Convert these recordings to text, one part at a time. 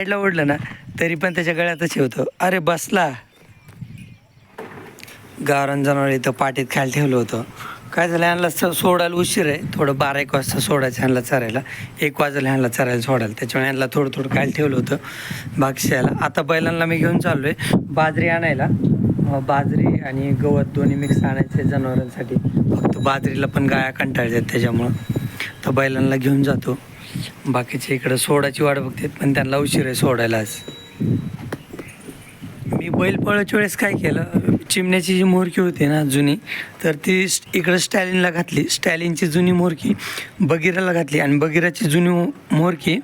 साईडला ओढलं ना तरी पण त्याच्या गळ्यातच ठेवतो. अरे बसला. गावरान जनावर इथं पाठीत खायला ठेवलं होतं. काय झालं ह्यांना सोडायला उशीर आहे. थोडं बारा एक वाजता सोडायचं ह्यांना चरायला. एक वाजता ह्यांना चरायला सोडायला. त्याच्यामुळे ह्यांना थोडं थोडं खायला ठेवलं होतं बाकीशाला आता बैलांना मी घेऊन चाललो आहे बाजरी आणायला. बाजरी आणि गवत दोन्ही मिक्स आणायचे जनावरांसाठी. फक्त बाजरीला पण गाया कंटाळतात त्याच्यामुळं. तर बैलांना घेऊन जातो. बाकीचे इकडं सोडाची वाट बघतात पण त्यांना उशीर आहे सोडायलाच. मी बैल पळायच्या वेळेस काय केलं? चिमण्याची जी मोरकी होती ना जुनी तर ती इकडं स्टॅलिनला घातली. स्टॅलिनची जुनी मोरकी बगिराला घातली. आणि बगिराची जुनी मोरकी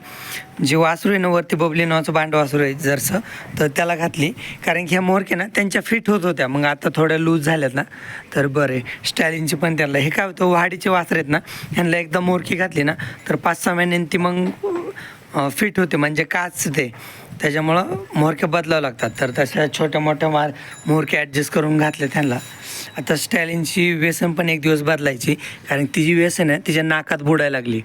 जे वासरू आहे ना वरती बबली नावाचं बांड वासरू आहे जरसं तर त्याला घातली. कारण की ह्या मोरक्या ना त्यांच्या फिट होत होत्या. मग आता थोड्या लूज झाल्यात ना तर बरं आहे. स्टॅलिनची पण त्याला हे काय होतं वाडीचे वासर आहेत ना ह्यांना एकदा मोरकी घातली ना तर पाच सहा महिन्यांनी ती मग फिट होते. म्हणजे काच ते त्याच्यामुळं मोरके बदलावं लागतात. तर तशा छोट्या मोठ्या मार मोरके ॲडजस्ट करून घातले त्यांना. आता स्टॅलिनची व्यसन पण एक दिवस बदलायची कारण ती जी व्यसन आहे तिच्या नाकात बुडायला लागली.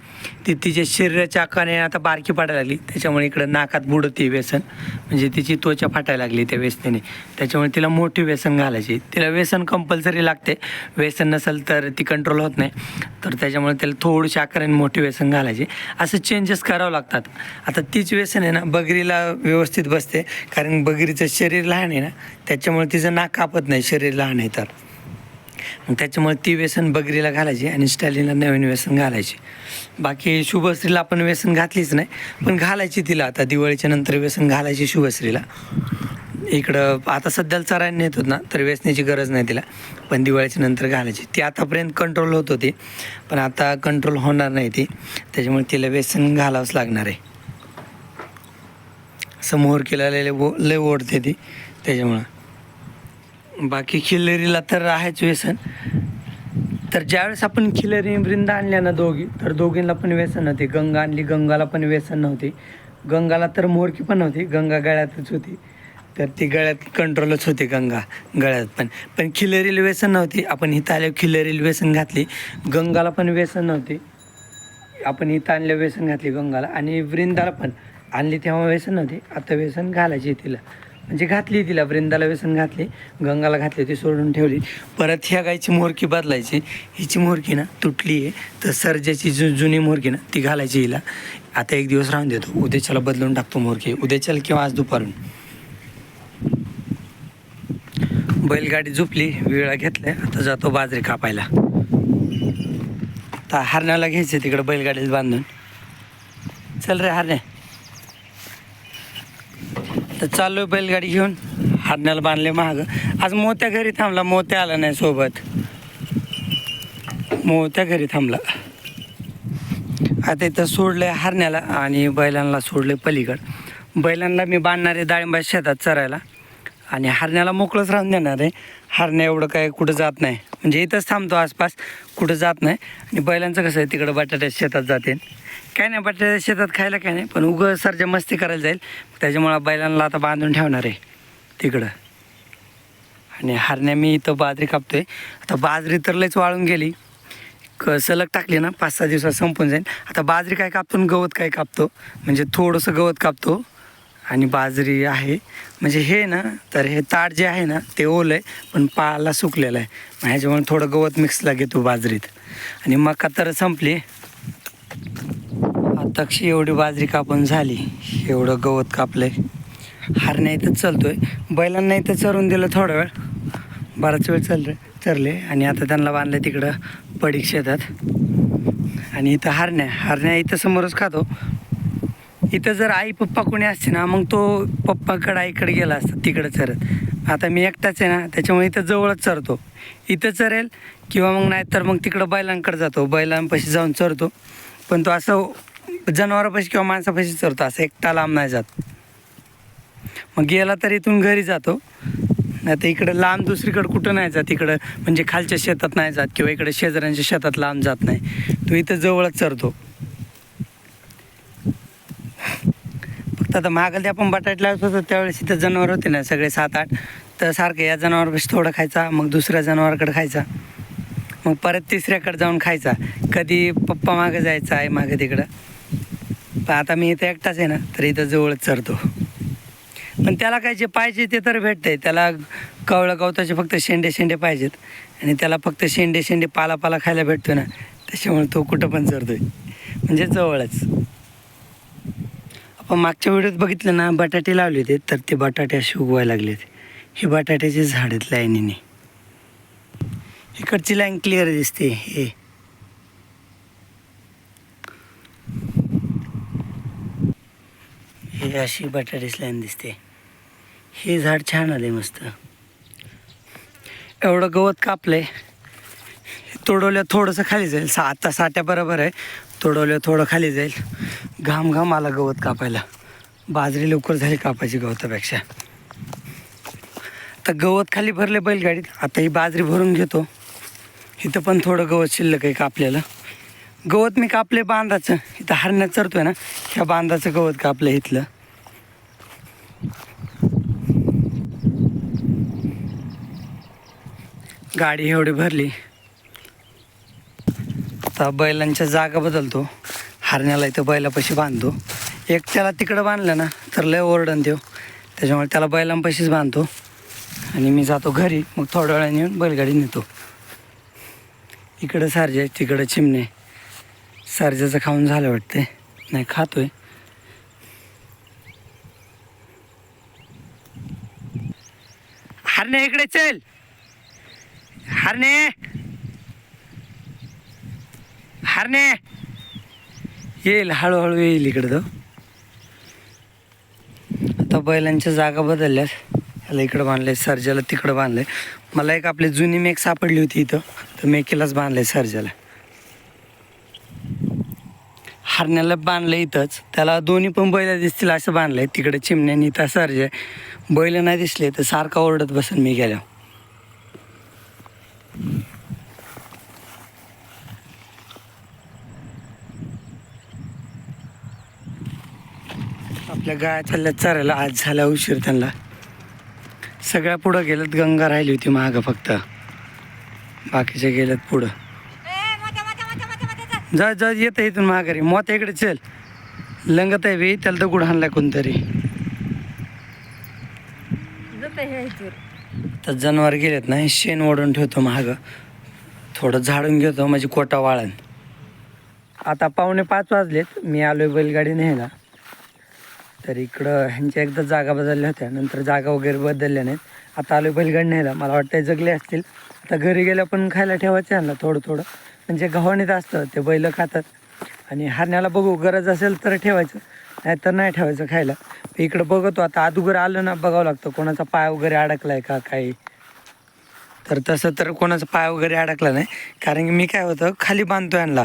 ती तिच्या शरीराच्या आकाराने आता बारकी पाडायला लागली. त्याच्यामुळे इकडं नाकात बुडते व्यसन. म्हणजे तिची त्वचा फाटायला लागली त्या व्यसनेने. त्याच्यामुळे तिला मोठी व्यसन घालायची. तिला व्यसन कंपल्सरी लागते. व्यसन नसेल तर ती कंट्रोल होत नाही. तर त्याच्यामुळे त्याला थोडीशी आकाराने मोठी व्यसन घालायची. असं चेंजेस करावं लागतात. आता तीच व्यसन आहे ना बगरीला व्यवस्थित बसते. कारण बगरीचं शरीर लहान आहे ना त्याच्यामुळे तिचं नाक कापत नाही शरीर लहान आहे तर. मग त्याच्यामुळे ती व्यसन बगरीला घालायची आणि स्टॅलिनला नवीन व्यसन घालायची. बाकी शुभश्रीला आपण व्यसन घातलीच नाही पण घालायची तिला. आता दिवाळीच्या नंतर व्यसन घालायची शुभश्रीला. इकडं आता सध्याला चरायला नेत होत ना तर व्यसनाची गरज नाही तिला पण दिवाळीच्या नंतर घालायची. ती आतापर्यंत कंट्रोल होत होती पण आता कंट्रोल होणार नाही ती. त्याच्यामुळे तिला व्यसन घालावंच लागणार आहे. समोर केला लय लय ओढते ती त्याच्यामुळं. बाकी खिल्लेरीला तर आहेच व्यसन. तर ज्यावेळेस आपण खिलेरी वृंदा आणल्या ना दोघी तर दोघींना पण व्यसन नव्हती गंगा आणली गंगाला पण व्यसन नव्हती. गंगाला तर मोरकी पण नव्हती गंगा गळ्यातच होती. तर ती गळ्यात कंट्रोलच होती गंगा गळ्यात पण. पण खिलेरीला व्यसन नव्हती. आपण हिथं आल्यावर खिलेरीला व्यसन घातली. गंगाला पण व्यसन नव्हती. आपण इथं आणल्या व्यसन घातली गंगाला. आणि वृंदाला पण. आणली तेव्हा व्यसन नव्हती. आता व्यसन घालायची तिला. म्हणजे घातली तिला वृंदाला व्यसन घातली गंगाला घातली ती सोडून ठेवली. परत ह्या गायची मोरकी बदलायची. हिची मोरकी ना तुटली आहे तर सर्जाची जु जुनी मोरकी ना ती घालायची हिला. आता एक दिवस राहून देतो. उद्याच्याला बदलून टाकतो मोरकी. उद्याच्याला किंवा आज दुपारून. बैलगाडी झोपली वेळा घेतल्या आता जातो बाजरी कापायला. आता हरण्याला घ्यायचं तिकडं बैलगाडीत बांधून. चल रे हरण्या. तर चाललोय बैलगाडी घेऊन. हरण्याला बांधले महाग आज मोत्या घरी थांबला. मोत्या आला नाही सोबत. मोत्या घरी थांबला. आता इथं सोडलंय हरण्याला आणि बैलांना सोडलंय पलीकड. बैलांना मी बांधणार आहे डाळिंबा शेतात चरायला. आणि हरण्याला मोकळंच राहून देणार आहे. हरण्या एवढं काय कुठं जात नाही. म्हणजे इथंच थांबतो आसपास कुठं जात नाही. आणि बैलांचं कसं आहे तिकडं बटाट्याच्या शेतात जाते काय नाही बटाट्याच्या शेतात खायला काय नाही पण उगं सरच्या मस्ती करायला जाईल. त्याच्यामुळं बैलांना आता बांधून ठेवणार आहे तिकडं. आणि हरण्या मी इथं बाजरी कापतो आहे आता बाजरी तर लयच वाळून गेली. क सलग टाकली ना पाच सहा दिवसात संपून जाईल आता बाजरी काय कापतो आणि गवत काय कापतो? म्हणजे थोडंसं गवत कापतो. आणि बाजरी आहे. म्हणजे हे ना तर हे ताट जे आहे ना ते ओलं आहे पण पाला सुकलेलं आहे. मग ह्याच्यामुळे थोडं गवत मिक्सला घेतो बाजरीत. आणि मका तर संपली. आताक्षी एवढी बाजरी कापून झाली एवढं गवत कापलं आहे हरण्या इथं आहे बैलांना इथं चरून दिलं थोडा वेळ. बराच वेळ चल चरले. आणि आता त्यांना बांधलं तिकडं पडीक शेतात. आणि इथं हरण्या हरण्या इथं समोरच खातो. इथं जर आई पप्पा कोणी असते ना मग तो पप्पाकडं आईकडे गेला असता तिकडं चरत. आता मी एकटाच आहे ना त्याच्यामुळे इथं जवळच चरतो. इथं चरेल किंवा मग नाही तर मग तिकडं बैलांकडे जातो. बैलांपाशी जाऊन चरतो. पण तो असं जनावरापाशी किंवा माणसापाशी चरतो. असं एकटा लांब नाही जात. मग गेला तर इथून घरी जातो. नाही तर इकडं लांब दुसरीकडं कुठं नाही जात. इकडं म्हणजे खालच्या शेतात नाही जात किंवा इकडे शेजाऱ्यांच्या शेतात लांब जात नाही. तो इथं जवळच चरतो. फक्त आता महागाल ते आपण बटाट लावत होतो त्यावेळेस इथं जनावर होते ना सगळे सात आठ. तर सारखं या जनावरापाशी थोडं खायचा मग दुसऱ्या जनावराकडे खायचा. मग परत तिसऱ्याकडे जाऊन खायचा. कधी पप्पा मागं जायचा आहे मागं तिकडं. पण आता मी इथं एकटाच आहे ना तर इथं जवळच चरतो. पण त्याला काय जे पाहिजे ते तर भेटतंय. त्याला कवळं गवताचे फक्त शेंडे शेंडे पाहिजेत. आणि त्याला फक्त शेंडे शेंडे पाला पाला खायला भेटतो ना त्याच्यामुळे तो कुठं पण चरतोय. म्हणजे जवळच. मागच्या वेळेत बघितलं ना बटाटे लावले होते तर ते बटाटे असे उगवायला लागले होते हे बटाट्याचे झाड आहेत लाईनीने. इकडची लाईन क्लिअर दिसते हे. हे अशी बटाट्याची लाईन दिसते. हे झाड छान आले मस्त. एवढं गवत कापलंय. तोडवल्या थोडंसं खाली जाईल. सा आता साठ्या बरोबर आहे. तोडवल्या थोडं खाली जाईल. घाम घाम आला गवत कापायला. बाजरी लवकर झाली कापायची गवतापेक्षा. तर गवत खाली भरले बैलगाडीत. आता ही बाजरी भरून घेतो. इथं पण थोडं गवत शिल्लक आहे कापलेलं. गवत मी कापले बांधाचं. इथं हरण्यात चरतोय ना ह्या बांधाचं गवत कापलं इथलं. गाडी एवढी भरली. आता बैलांच्या जागा बदलतो. हरण्याला इथं बैलापाशी बांधतो. एक त्याला तिकडं बांधलं ना तर लय ओरडण देऊ. त्याच्यामुळे त्याला बैलांपाशीच बांधतो. आणि मी जातो घरी मग थोड्या वेळाने येऊन बैलगाडी नेतो. इकडं सारजे तिकडं चिमणे सारज्याचं खाऊन झालं वाटते नाही खातोय. हरणे इकडे चल. हरणे. हरणे. येईल हळूहळू येईल इकडं. तो आता बैलांच्या जागा बदलल्यात. ह्याला इकडं बांधलंय सर्जाला तिकडं बांधलंय. मला एक आपली जुनी मेक सापडली होती इथं. तर मेकेलाच बांधलंय सर्जाला. हरण्याला बांधलं इथंच. त्याला दोन्ही पण बैल दिसतील असं बांधलंय. तिकडे चिमण्यानी इथं सर्ज. आहे बैल नाही दिसले तर सारखा ओरडत बसन मी गेल्या आपल्या गाया चालल्यात चारायला आज झाला उशीर त्यांना. सगळ्या पुढं गेल्यात गंगा राहिली होती मागं फक्त. बाकीच्या गेल्यात पुढं. जा जा येत इथून माघारी. मत इकडे चल. लंगत आहे बी त्याला दगड हाणलाय कोणतरी. तर जनावर गेलेत ना शेण ओढून ठेवतो महाग थोडं झाडून घेतो माझी कोटा वाळण. आता पावणे पाच वाजलेत. मी आलोय बैलगाडी न्यायला. तर इकडं ह्यांच्या एकदा जागा बदलल्या होत्या. नंतर जागा वगैरे बदलल्या नाहीत. आता आलो बैलगाडी न्यायला मला वाटतं जगले असतील. आता घरी गेल्या पण खायला ठेवायचं यांना थोडं थोडं. म्हणजे गव्हाणीत असतं ते बैल खातात. आणि हरण्याला बघू गरज असेल तर ठेवायचं. नाही तर नाही ठेवायचं खायला. इकडं बघतो. आता अदुगर आलं ना बघावं लागतं. कोणाचा पाय वगैरे अडकलाय का काही? तर तसं तर कोणाचा पाय वगैरे अडकला नाही. कारण की मी काय होतं खाली बांधतो यांना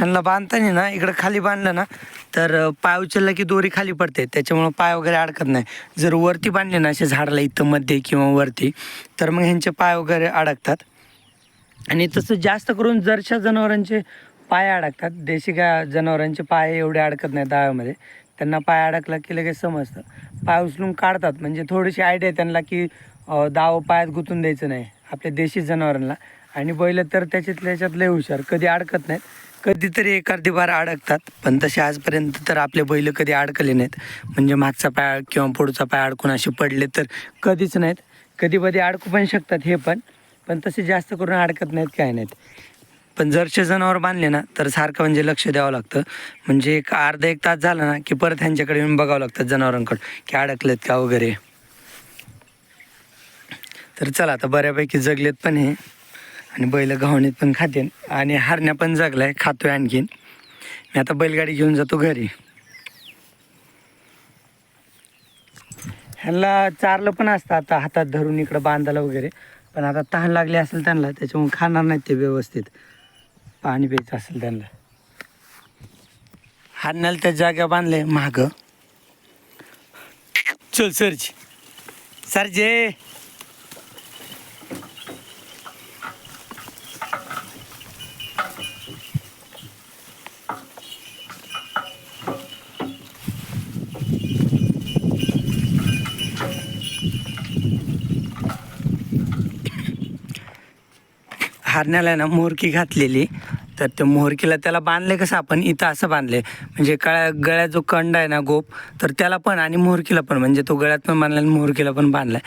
ह्यांना बांधताना ना इकडं खाली बांधलं ना तर पाय उचलला की दोरी खाली पडते. त्याच्यामुळं पाय वगैरे अडकत नाही. जर वरती बांधले ना असे झाडाला इथं मध्ये किंवा वरती तर मग ह्यांचे पाय वगैरे अडकतात. आणि तसं जास्त करून जरशा जनावरांचे पाय अडकतात. देशी गाय जनावरांचे पाय एवढे अडकत नाही दाव्यामध्ये. त्यांना पाय अडकला की लगेच समजतं. पाय उचलून काढतात. म्हणजे थोडीशी आयडिया त्यांना की दावं दाव पायात गुंतून द्यायचं नाही. आपल्या देशी जनावरांना. आणि बैल तर त्याच्यातल्या याच्यात लय हुशार. कधी अडकत नाहीत. कधीतरी एखादी बार अडकतात. पण तसे आजपर्यंत तर आपले बैल कधी अडकले नाहीत. म्हणजे मागचा पाय किंवा पुढचा पाय अडकून असे पडले तर कधीच नाहीत. कधी कधी अडकू पण शकतात हे पण. पण तसे जास्त करून अडकत नाहीत काय नाहीत. पण जरचे जनावर बांधले ना तर सारखं म्हणजे लक्ष द्यावं लागतं. म्हणजे एक अर्धा एक तास झाला ना की परत ह्यांच्याकडे येऊन बघावं लागतं जनावरांकडं की अडकलेत का वगैरे. तर चला आता बऱ्यापैकी जगलेत पण हे. आणि बैल गव्हाणीत पण खाते आणि हरण्या पण जगलाय खातोय आणखीन. मी आता बैलगाडी घेऊन जातो घरी. ह्यांना चारलं पण असतं आता हातात धरून इकडं बांधायला वगैरे. पण आता तहान लागली असेल त्यांना त्याच्यामुळे खाणार नाहीत ते व्यवस्थित. पाणी प्यायचं असेल त्यांना. हरण्याला त्या जागा बांधले महाग चल सरजी. सरजे! हरण्याला ना मोरकी घातलेली. तर ते मोहरकीला त्याला बांधले कसं आपण इथं असं बांधले म्हणजे काळ्या गळ्यात जो कंड आहे ना गोप तर त्याला पण आणि मोहरकीला पण म्हणजे तो गळ्यात पण बांधला आणि मोहरकीला पण बांधलाय.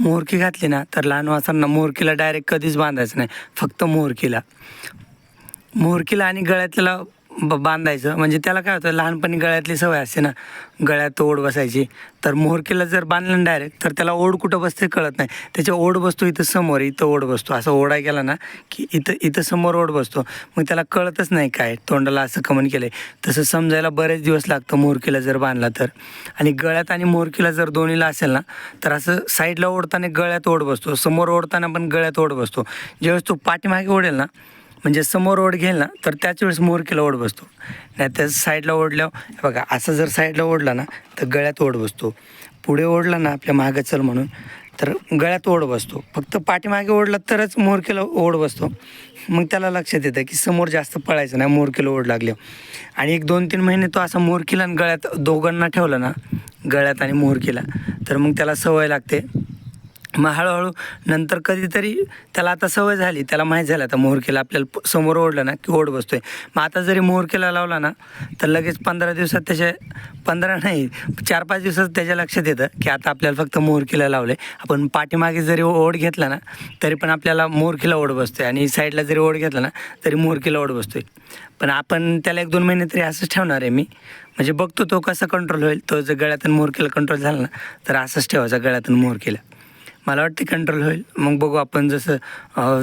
मोहरकी घातली ना तर लहान वासांना मोहरकीला डायरेक्ट कधीच बांधायचं नाही फक्त मोहरकीला मोहरकीला आणि गळ्यातला ब बांधायचं. म्हणजे त्याला काय होतं लहानपणी गळ्यातली सवय असते ना. गळ्यात ओढ बसायची. तर मोहरकेला जर बांधलं डायरेक्ट तर त्याला ओढ कुठं बसते कळत नाही. त्याच्या ओढ बसतो इथं समोर इथं ओढ बसतो. असं ओढा गेला ना की इथं इथं समोर ओढ बसतो. मग त्याला कळतच नाही काय. तोंडाला असं कमन केलं आहे तसं समजायला बरेच दिवस लागतं मोहरकेला जर बांधला तर. आणि गळ्यात आणि मोहरकेला जर दोन्हीला असेल ना तर असं साईडला ओढताना गळ्यात ओढ बसतो. समोर ओढताना पण गळ्यात ओढ बसतो. ज्यावेळेस तो पाठीमागे ओढेल ना म्हणजे समोर ओढ घेईल ना तर त्याच वेळेस मोरकीला ओढ बसतो. नाही त्या साईडला ओढल्यावर बघा असं जर साईडला ओढला ना तर गळ्यात ओढ बसतो. पुढे ओढला ना आपल्या मागं चल म्हणून तर गळ्यात ओढ बसतो. फक्त पाठीमागे ओढला तरच मोरकीला ओढ बसतो. मग त्याला लक्षात येतं की समोर जास्त पळायचं नाही मोरकीला ओढ लागली. आणि एक दोन तीन महिने तो असा मोरकीला आणि गळ्यात दोघांना ठेवला ना गळ्यात आणि मोरकीला तर मग त्याला सवय लागते मग हळूहळू नंतर कधीतरी त्याला आता सवय झाली त्याला माहीत झालं आता मोहरकेला आपल्याला समोर ओढलं ना की ओढ बसतोय. मग आता जरी मोहरकेला लावला ना तर लगेच पंधरा दिवसात त्याच्या पंधरा नाही चार पाच दिवसात त्याच्या लक्षात येतं की आता आपल्याला फक्त मोरकीला लावलं आहे आपण पाठीमागे जरी ओढ घेतला ना तरी पण आपल्याला मोहरकीला ओढ बसतोय. आणि साईडला जरी ओढ घेतला ना तरी मोहरकीला ओढ बसतोय. पण आपण त्याला एक दोन महिने तरी असंच ठेवणार आहे मी. म्हणजे बघतो तो कसा कंट्रोल होईल. तो जर गळ्यातून मोहरकेला कंट्रोल झाला ना तर असंच ठेवायचा गळ्यातून मोहरकेला मला वाटते कंट्रोल होईल. मग बघू आपण जसं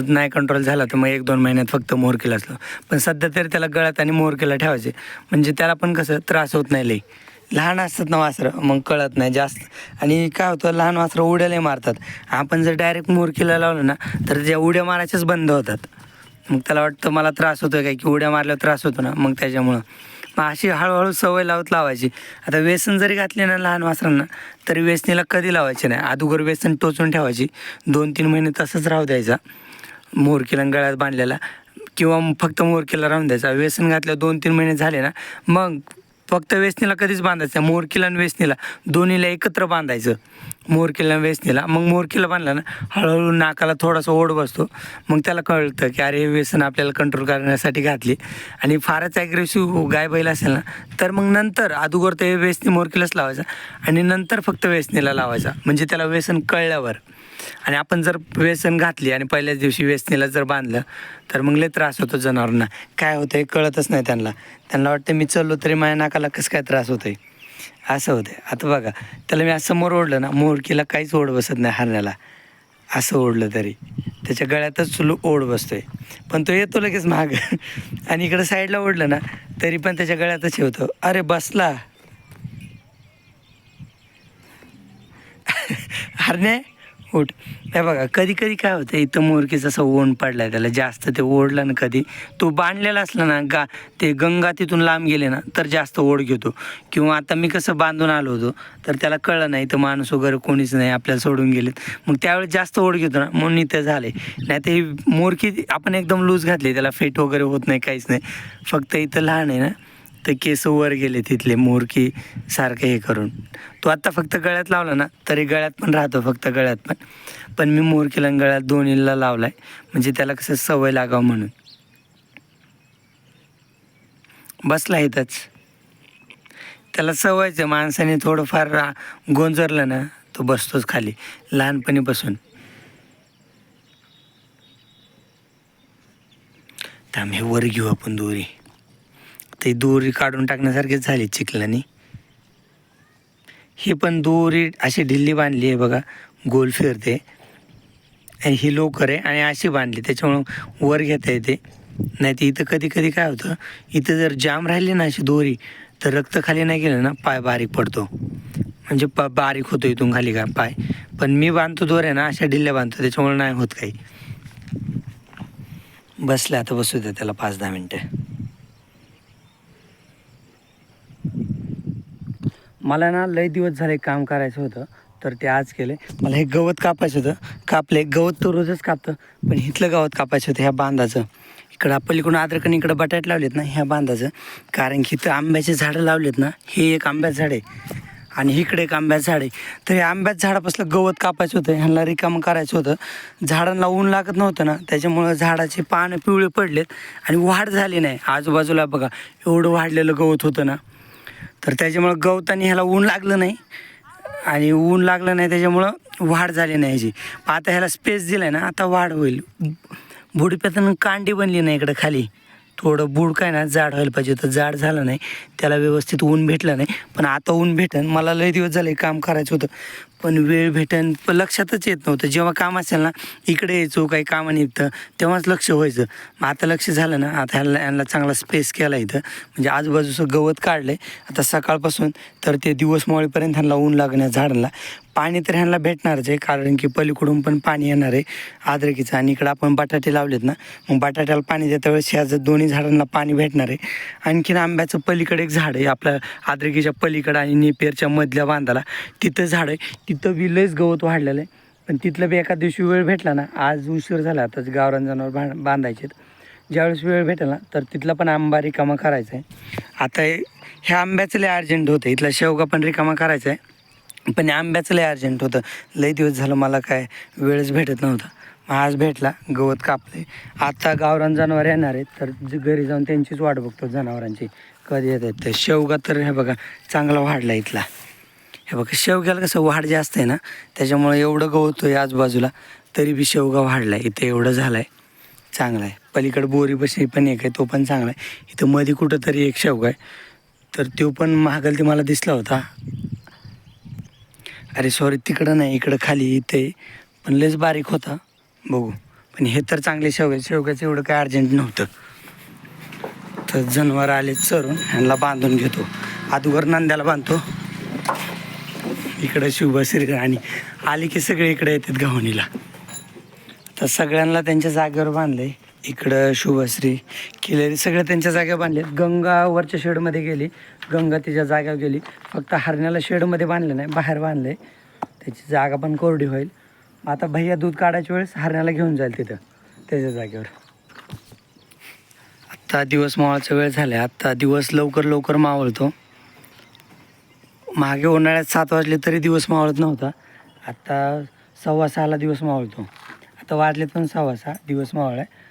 नाही कंट्रोल झाला तर मग एक दोन महिन्यात फक्त मोरकेला असलो. पण सध्या तरी त्याला गळ्यात आणि मोरकेला ठेवायचे. म्हणजे त्याला पण कसं त्रास होत नाही लई. लहान असतात ना वासरं मग कळत नाही जास्त. आणि काय होतं लहान वासरं उड्यालाही मारतात. आपण जर डायरेक्ट मोरकीला लावलं ना तर ज्या उड्या मारायच्याच बंद होतात. मग त्याला वाटतं मला त्रास होतो काय की उड्या मारल्यावर त्रास होतो ना मग त्याच्यामुळं. मग अशी हळूहळू सवय लावत लावायची. आता व्यसन जरी घातले ना लहान वासरांना तरी व्यसनीला कधी लावायचे नाही. अगोदर व्यसन टोचून ठेवायची. दोन तीन महिने तसंच राहू द्यायचा. मोरकीला गळ्यात बांधलेला. किंवा फक्त मोरकीला राहून द्यायचा. व्यसन घातल्या दोन तीन महिने झाले ना मग फक्त व्यसनीला कधीच बांधायचं मोरकीला आणि व्यसनीला दोन्हीला एकत्र बांधायचं. मोरकीला वेस दिला. मग मोरकीला बांधला ना हळूहळू नाकाला थोडासा ओढ बसतो. मग त्याला कळतं की अरे हे व्यसन आपल्याला कंट्रोल करण्यासाठी घातली. आणि फारच ॲग्रेसिव्ह गाय बैल असेल ना तर मग नंतर अगोदर ते वेसनी मोरकीलाच लावायचा. आणि नंतर फक्त वेसनीला लावायचा. म्हणजे त्याला व्यसन कळल्यावर. आणि आपण जर व्यसन घातली आणि पहिल्याच दिवशी व्यसनीला जर बांधलं तर मग लय त्रास होतो जनावरांना. काय होतं हे कळतच नाही त्यांना. त्यांना वाटतं मी चललो तरी माझ्या नाकाला कसं काय त्रास होतोय? असं होतं आता बघा त्याला मी असं समोर ओढलं ना मोरकीला काहीच ओढ बसत नाही हरण्याला. असं ओढलं तरी. त्याच्या गळ्यातच चुलू ओढ बसतोय. पण तो येतो लगेच महाग आणि इकडं साईडला ओढलं ना तरी पण त्याच्या गळ्यातच ठेवतो अरे बसला. हरणे ओट हे बघा कधी कधी काय होतं इथं मोरकीचं असं ओढ पडलाय त्याला जास्त ते ओढलं ना कधी तो बांधलेला असला ना गा ते गंगा तिथून लांब गेले ना तर जास्त ओढ घेतो. किंवा आता मी कसं बांधून आलो होतो तर त्याला कळलं नाही तर माणूस वगैरे कोणीच नाही आपल्याला सोडून गेलेत. मग त्यावेळेस जास्त ओढ घेतो ना म्हणून इथं झाले नाही ते मोरकी आपण एकदम लूज घातली त्याला फेट वगैरे होत नाही काहीच नाही. फक्त इथं लहान आहे ना तर केस वर गेले तिथले मोरकी सारखं हे करून. तो आत्ता फक्त गळ्यात लावला ना तरी गळ्यात पण राहतो फक्त गळ्यात पण. पण मी मोरकीला गळ्यात दोन्हीला लावलाय. म्हणजे त्याला कसं सवय लागावं म्हणून. बसला इथंच. त्याला सवयच आहे माणसाने थोडंफार रा- गोंजरलं ना तो बसतोच खाली लहानपणीपासून थांब हे वर घेऊ आपण दोरी. ते दोरी काढून टाकण्यासारखेच झाली चिखलानी. ही पण दोरी अशी ढिल्ली बांधली आहे बघा गोल फिरते. आणि ही लोकर आहे आणि अशी बांधली त्याच्यामुळं वर घेता येते. नाही तर इथं कधी कधी काय होतं इथं जर जाम राहिली ना अशी दोरी तर रक्त खाली नाही गेलं ना पाय बारीक पडतो. म्हणजे प बारीक होतो इथून खाली का पाय. पण मी बांधतो दोऱ्या ना अशा ढिल्ल्या बांधतो त्याच्यामुळे नाही होत काही. बसलं आता बसू द्या त्याला पाच दहा मिनटं. मला ना लय दिवस झाले काम करायचं होतं तर ते आज केले. मला हे गवत कापायचं होतं. कापले गवत तर रोजच कापतं पण इथलं गवत कापायचं होतं ह्या बांधाचं. इकडं पलीकडून अद्रक इकडं बटाट लावलेत ना ह्या बांधाचं. कारण की इथं आंब्याचे झाडं लावलेत ना हे एक आंब्याचं झाड आहे. आणि इकडे एक आंब्याचं झाड आहे. तर हे आंब्याचं झाडापासलं गवत कापायचं होतं ह्यांना रिकामं करायचं होतं. झाडांना ऊन लागत नव्हतं ना त्याच्यामुळं झाडाचे पानं पिवळे पडलेत आणि वाढ झाली नाही. आजूबाजूला बघा एवढं वाढलेलं गवत होतं ना. तर त्याच्यामुळं गवताने ह्याला ऊन लागलं नाही. आणि ऊन लागलं नाही त्याच्यामुळं वाढ झाली नाही ह्याची आता ह्याला स्पेस दिला आहे ना आता वाढ होईल. बुडप्यातून कांडी बनली नाही इकडं खाली. थोडं बुड काय ना जाड व्हायला पाहिजे होतं. जाड झालं नाही त्याला व्यवस्थित ऊन भेटलं नाही. पण आता ऊन भेटन. मला लय दिवस झाले काम करायचं होतं. पण वेळ भेटन पण लक्षातच येत नव्हतं. जेव्हा काम असेल ना इकडे यायचो काही कामं निघतं तेव्हाच लक्ष व्हायचं. मग आता लक्ष झालं ना आता ह्याला यांना चांगला स्पेस केला इथं. म्हणजे आजूबाजूचं गवत काढलं आहे आता सकाळपासून तर ते दिवस मोळेपर्यंत ह्यांना ऊन लागण्या झाडांना. पाणी तर ह्यांना भेटणारच आहे कारण की पलीकडून पण पाणी येणार आहे. आद्रकीचं आणि इकडं आपण बटाटे लावलेत ना मग बटाट्याला पाणी देता वेळेस ह्या दोन्ही झाडांना पाणी भेटणार आहे. आणखीन आंब्याचं पलीकडे एक झाड आहे आपल्या आद्रकीच्या पलीकडं आणि नेपेरच्या मधल्या बांधाला. तिथं झाड आहे तिथं बी लयच गवत वाढलेलं आहे. पण तिथलं बी एका दिवशी वेळ भेटला ना आज उशीर झाला आताच गावरान जनावर बां बांधायचे ज्यावेळेस वेळ भेटेल ना तर तिथला पण आंबा रिकामा करायचा आहे. आता ह्या आंब्याचं लय अर्जंट होतं इथला शेवगा पण रिकामा करायचा आहे. पण आंब्याचं लय अर्जंट होतं. लय दिवस झालं मला काय वेळच भेटत नव्हता. मग आज भेटला गवत कापले. आता गावरान जनावर येणार आहेत तर घरी जाऊन त्यांचीच वाट बघतो जनावरांची. कधी येत आहेत तर शेवगा तर हे बघा चांगला वाढला इथला. हे बघा शेवग्याला कसं वाढ जास्त आहे ना त्याच्यामुळे एवढं गवत आहे आजूबाजूला तरी बी शेवगा वाढला आहे इथं एवढं झालं आहे चांगला आहे. पलीकडं बोरी बशी पण एक आहे तो पण चांगला आहे. इथं मध्ये कुठंतरी एक शेवगा आहे. तर तो पण महागल ते मला दिसला होता. अरे सॉरी तिकडं नाही इकडं खाली इथे. पण लयच बारीक होता. बघू. पण हे तर चांगले शेवगे शेवग्याचं एवढं काय अर्जंट नव्हतं. तर जनावर आले चरून ह्यांना बांधून घेतो. अगोदर नंद्याला बांधतो. इकडं शुभश्री आणि आले की सगळे इकडे येतात गव्हाणीला तर सगळ्यांना त्यांच्या जागेवर बांधले इकडं शुभश्री किलेरी सगळ्या त्यांच्या जागा बांधले. गंगा वरच्या शेडमध्ये गेली. गंगा तिच्या जागेवर गेली. फक्त हरण्याला शेडमध्ये बांधलं नाही बाहेर बांधलं आहे त्याची जागा पण कोरडी होईल. मग आता भैया दूध काढायच्या वेळेस हरण्याला घेऊन जाईल तिथं त्याच्या जागेवर. आत्ता दिवस मावळाचा वेळ झाला आत्ता दिवस लवकर लवकर मावळतो. मागे उन्हाळ्यात सात वाजले तरी दिवस मावळत नव्हता. आत्ता सव्वा सहाला दिवस मावळतो. आता वाजलेत पण सव्वा सहा दिवस मावळ आहे